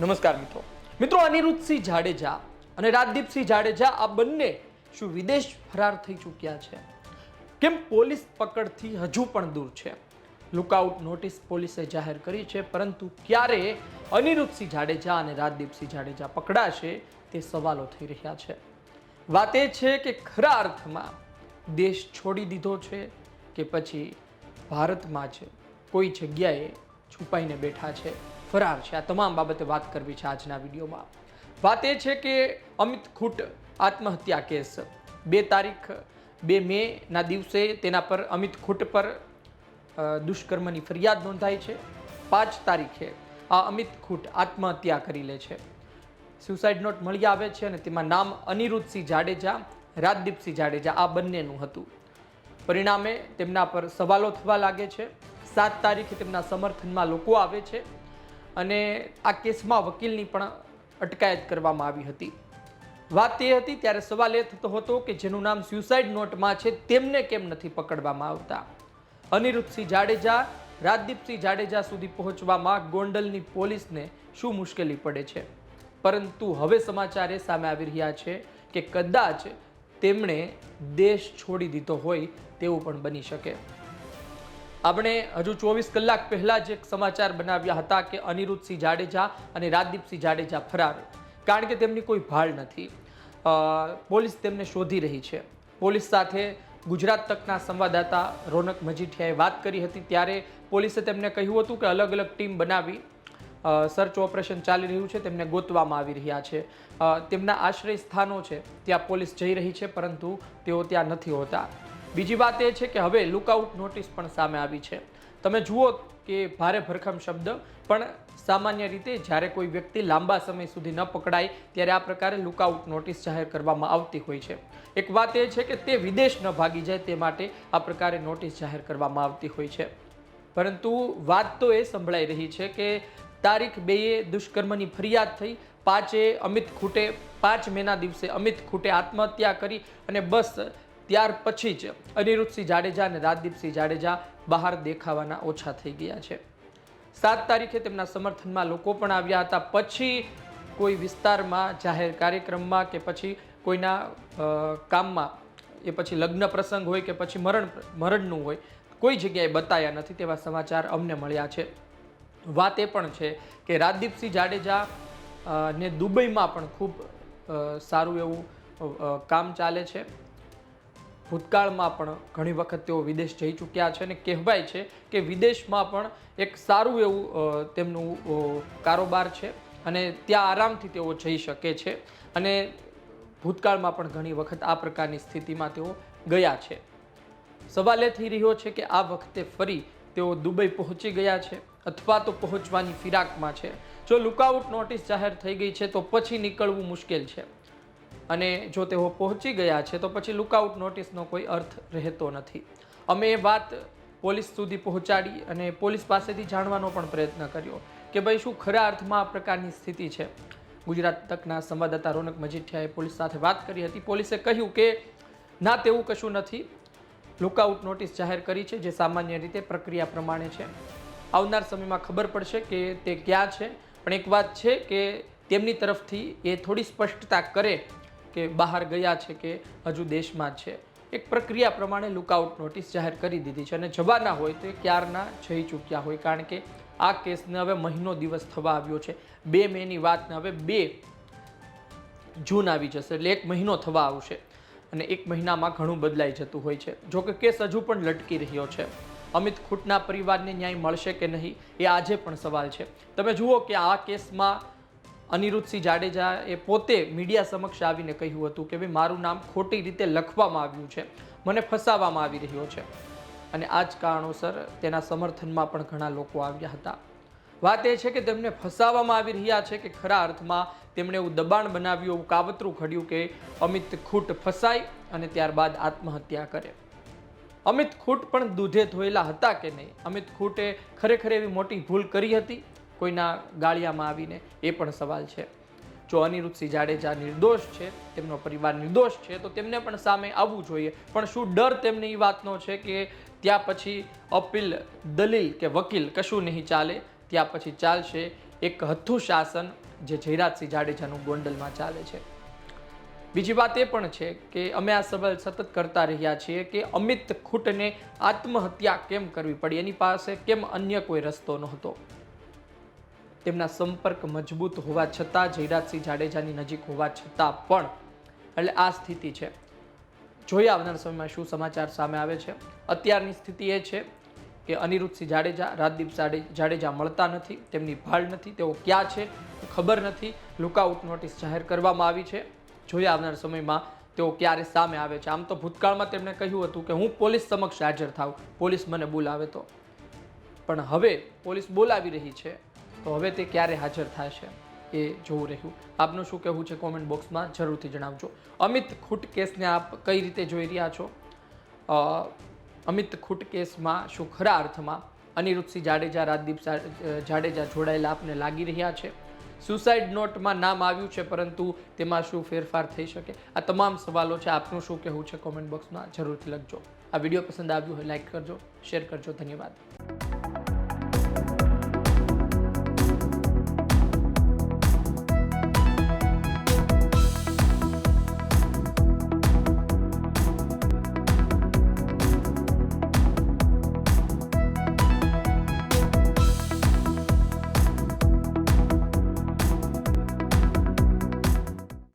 નમસ્કાર મિત્રો. મિત્રો, અનિરુદ્ધસિંહ જાડેજા અને રાજદીપસિંહ જાડેજા આ બંને શું વિદેશ ફરાર થઈ ચૂક્યા છે? કેમ પોલીસ પકડથી હજુ પણ દૂર છે? લુકઆઉટ નોટિસ પોલીસે જાહેર કરી છે, પરંતુ ક્યારે અનિરુદ્ધસિંહ જાડેજા અને રાજદીપસિંહ જાડેજા પકડાશે તે સવાલો થઈ રહ્યા છે. વાત એ છે કે ખરા અર્થમાં દેશ છોડી દીધો છે કે પછી ભારતમાં જ કોઈ જગ્યાએ છુપાઈને બેઠા છે? ફરાર છે. આ તમામ બાબતે વાત કરવી છે આજના વિડીયોમાં. વાત એ છે કે અમિત ખૂટ આત્મહત્યા કેસ. બે તારીખ, બે મેના દિવસે તેના પર અમિત ખૂટ પર દુષ્કર્મની ફરિયાદ નોંધાઈ છે. પાંચ તારીખે આ અમિત ખૂટ આત્મહત્યા કરી લે છે. સુસાઇડ નોટ મળી આવે છે અને તેમાં નામ અનિરુદ્ધસિંહ જાડેજા, રાજદીપસિંહ જાડેજા, આ બંનેનું હતું. પરિણામે તેમના પર સવાલો થવા લાગે છે. સાત તારીખે તેમના સમર્થનમાં લોકો આવે છે. અને આ કેસમાં વકીલની પણ અટકાયત કરવામાં આવી હતી. વાત એ હતી, ત્યારે સવાલ એ થતો હતો કે જેનું નામ સ્યુસાઇડ નોટમાં છે, તેમને કેમ નથી પકડવામાં આવતા? અનિરુદ્ધસિંહ જાડેજા, રાજદીપસિંહ જાડેજા સુધી પહોંચવામાં ગોંડલની પોલીસને શું મુશ્કેલી પડે છે? પરંતુ હવે સમાચાર એ સામે આવી રહ્યા છે કે કદાચ તેમણે દેશ છોડી દીધો હોય તેવું પણ બની શકે. આપણે હજુ ચોવીસ કલાક પહેલાં જ એક સમાચાર બનાવ્યા હતા કે અનિરુદ્ધસિંહ જાડેજા અને રાજદીપસિંહ જાડેજા ફરાર કારણ કે તેમની કોઈ ભાળ નથી. પોલીસ તેમને શોધી રહી છે. પોલીસ સાથે ગુજરાત તકના સંવાદદાતા રોનક મજીઠિયાએ વાત કરી હતી. ત્યારે પોલીસે તેમને કહ્યું હતું કે અલગ અલગ ટીમ બનાવી સર્ચ ઓપરેશન ચાલી રહ્યું છે. તેમને ગોતવામાં આવી રહ્યા છે. તેમના આશ્રય સ્થાનો છે. ત્યાં પોલીસ જઈ રહી છે, પરંતુ તેઓ ત્યાં નથી હોતા. બીજી વાત એ છે કે હવે લુકઆઉટ નોટિસ પણ સામે આવી છે. તમે જુઓ કે ભારે ભરખમ શબ્દ, પણ સામાન્ય રીતે જ્યારે કોઈ વ્યક્તિ લાંબા સમય સુધી ન પકડાય, ત્યારે આ પ્રકારે લુકઆઉટ નોટિસ જાહેર કરવામાં આવતી હોય છે. એક વાત એ છે કે તે વિદેશ ન ભાગી જાય તે માટે આ પ્રકારે નોટિસ જાહેર કરવામાં આવતી હોય છે. પરંતુ વાત તો એ સંભળાઈ રહી છે કે તારીખ બેએ દુષ્કર્મની ફરિયાદ થઈ, પાંચે અમિત ખૂટે, પાંચ મેના દિવસે અમિત ખૂટે આત્મહત્યા કરી અને બસ ત્યાર પછી જ અનિરુદ્ધસિંહ જાડેજા અને રાજદીપસિંહ જાડેજા બહાર દેખાવાના ઓછા થઈ ગયા છે. સાત તારીખે તેમના સમર્થનમાં લોકો પણ આવ્યા હતા. પછી કોઈ વિસ્તારમાં જાહેર કાર્યક્રમમાં કે પછી કોઈના કામમાં, એ પછી લગ્ન પ્રસંગ હોય કે પછી મરણ મરણનું હોય, કોઈ જગ્યાએ બતાયા નથી તેવા સમાચાર અમને મળ્યા છે. વાત એ પણ છે કે રાજદીપસિંહ જાડેજા ને દુબઈમાં પણ ખૂબ સારું એવું કામ ચાલે છે. ભૂતકાળમાં પણ ઘણી વખત તેઓ વિદેશ જઈ ચૂક્યા છે અને કહેવાય છે કે વિદેશમાં પણ એક સારું એવું તેમનું કારોબાર છે અને ત્યાં આરામથી તેઓ જઈ શકે છે અને ભૂતકાળમાં પણ ઘણી વખત આ પ્રકારની સ્થિતિમાં તેઓ ગયા છે. સવાલ એ થઈ રહ્યો છે કે આ વખતે ફરી તેઓ દુબઈ પહોંચી ગયા છે અથવા તો પહોંચવાની ફિરાકમાં છે. જો લુકઆઉટ નોટિસ જાહેર થઈ ગઈ છે તો પછી નીકળવું મુશ્કેલ છે. અને જો તેઓ પહોંચી ગયા છે, તો પછી લુકઆઉટ નોટિસનો કોઈ અર્થ રહેતો નથી. અમે એ વાત પોલીસ સુધી પહોંચાડી અને પોલીસ પાસેથી જાણવાનો પણ પ્રયત્ન કર્યો કે ભાઈ શું ખરા અર્થમાં આ પ્રકારની સ્થિતિ છે. ગુજરાત તકના સંવાદદાતા રોનક મજીઠિયાએ પોલીસ સાથે વાત કરી હતી. પોલીસે કહ્યું કે ના, તેવું કશું નથી. લુકઆઉટ નોટિસ જાહેર કરી છે, જે સામાન્ય રીતે પ્રક્રિયા પ્રમાણે છે. આવનાર સમયમાં ખબર પડશે કે તે ક્યાં છે. પણ એક વાત છે કે તેમની તરફથી એ થોડી સ્પષ્ટતા કરે કે બહાર ગયા છે કે હજુ દેશમાં છે. એક પ્રક્રિયા પ્રમાણે લુકઆઉટ નોટિસ જાહેર કરી દીધી છે અને જવાના હોય તો એ ક્યારના જઈ ચૂક્યા હોય. કારણ કે આ કેસને હવે મહિનો દિવસ થવા આવ્યો છે. બે મેની વાતને હવે બે જૂન આવી જશે એટલે એક મહિનો થવા આવશે અને એક મહિનામાં ઘણું બદલાઈ જતું હોય છે. જો કે કેસ હજુ પણ લટકી રહ્યો છે. અમિત ખૂટના પરિવારને ન્યાય મળશે કે નહીં એ આજે પણ સવાલ છે. તમે જુઓ કે આ કેસમાં અનિરુદ્ધસિંહ જાડેજા એ પોતે મીડિયા સમક્ષ આવીને કહ્યું હતું કે ભાઈ, મારું નામ ખોટી રીતે લખવામાં આવ્યું છે. મને ફસાવવામાં આવી રહ્યો છે. અને આ જ કારણોસર તેના સમર્થનમાં પણ ઘણા લોકો આવ્યા હતા. વાત એ છે કે તેમને ફસાવવામાં આવી રહ્યા છે કે ખરા અર્થમાં તેમણે એવું દબાણ બનાવ્યું, એવું કાવતરું ઘડ્યું કે અમિત ખૂટ ફસાય અને ત્યારબાદ આત્મહત્યા કરે. અમિત ખૂટ પણ દૂધે ધોયેલા હતા કે નહીં? અમિત ખૂટે ખરેખર એવી મોટી ભૂલ કરી હતી? કોઈના ગાળિયામાં આવીને એ પણ સવાલ છે. જો અનિરુદ્ધસિંહ જાડેજા નિર્દોષ છે, તેમનો પરિવાર નિર્દોષ છે, તો તેમને પણ સામે આવવું જોઈએ. પણ શું ડર તેમને એ વાતનો છે કે ત્યાં પછી અપીલ, દલીલ કે વકીલ કશું નહીં ચાલે? ત્યાં પછી ચાલશે એક હથ્થું શાસન જે જયરાજસિંહ જાડેજાનું ગોંડલમાં ચાલે છે. બીજી વાત એ પણ છે કે અમે આ સવાલ સતત કરતા રહ્યા છીએ કે અમિત ખૂટને આત્મહત્યા કેમ કરવી પડી? એની પાસે કેમ અન્ય કોઈ રસ્તો નહોતો? તેમના સંપર્ક મજબૂત હોવા છતાં જયરાજસિંહ જાડેજાની નજીક હોવા છતાં પણ એટલે આ સ્થિતિ છે. જોઈએ આવનાર સમયમાં શું સમાચાર સામે આવે છે? અત્યારની સ્થિતિ એ છે કે અનિરુદ્ધસિંહ જાડેજા, રાજદીપ જાડે- જાડેજા મળતા નથી, તેમની ભાળ નથી, તેઓ ક્યાં છે ખબર નથી. લુકઆઉટ નોટિસ જાહેર કરવામાં આવી છે. જોઈએ આવનાર સમયમાં તેઓ ક્યારે સામે આવે છે? આમ તો ભૂતકાળમાં તેમણે કહ્યું હતું કે હું પોલીસ સમક્ષ હાજર થાઉં. પોલીસ મને બોલાવે તો. પણ હવે પોલીસ બોલાવી રહી છે. તો હવે તે ક્યારે હાજર થશે એ જોવું રહ્યું. આપનું શું કહેવું છે કોમેન્ટ બોક્સમાં જરૂરથી જણાવજો. અમિત ખૂટ કેસને આપ કઈ રીતે જોઈ રહ્યા છો? અમિત ખૂટ કેસમાં શું ખરા અર્થમાં? અનિરુદ્ધસિંહ જાડેજા, રાજદીપ જાડેજા જોડાયેલા આપને લાગી રહ્યા છે? સુસાઇડ નોટમાં નામ આવ્યું છે, પરંતુ તેમાં શું ફેરફાર થઈ શકે? આ તમામ સવાલો છે, આપનું શું કહેવું છે કોમેન્ટ બોક્સમાં જરૂરથી લખજો. આ વીડિયો પસંદ આવ્યું હોય લાઈક કરજો શેર કરજો. ધન્યવાદ.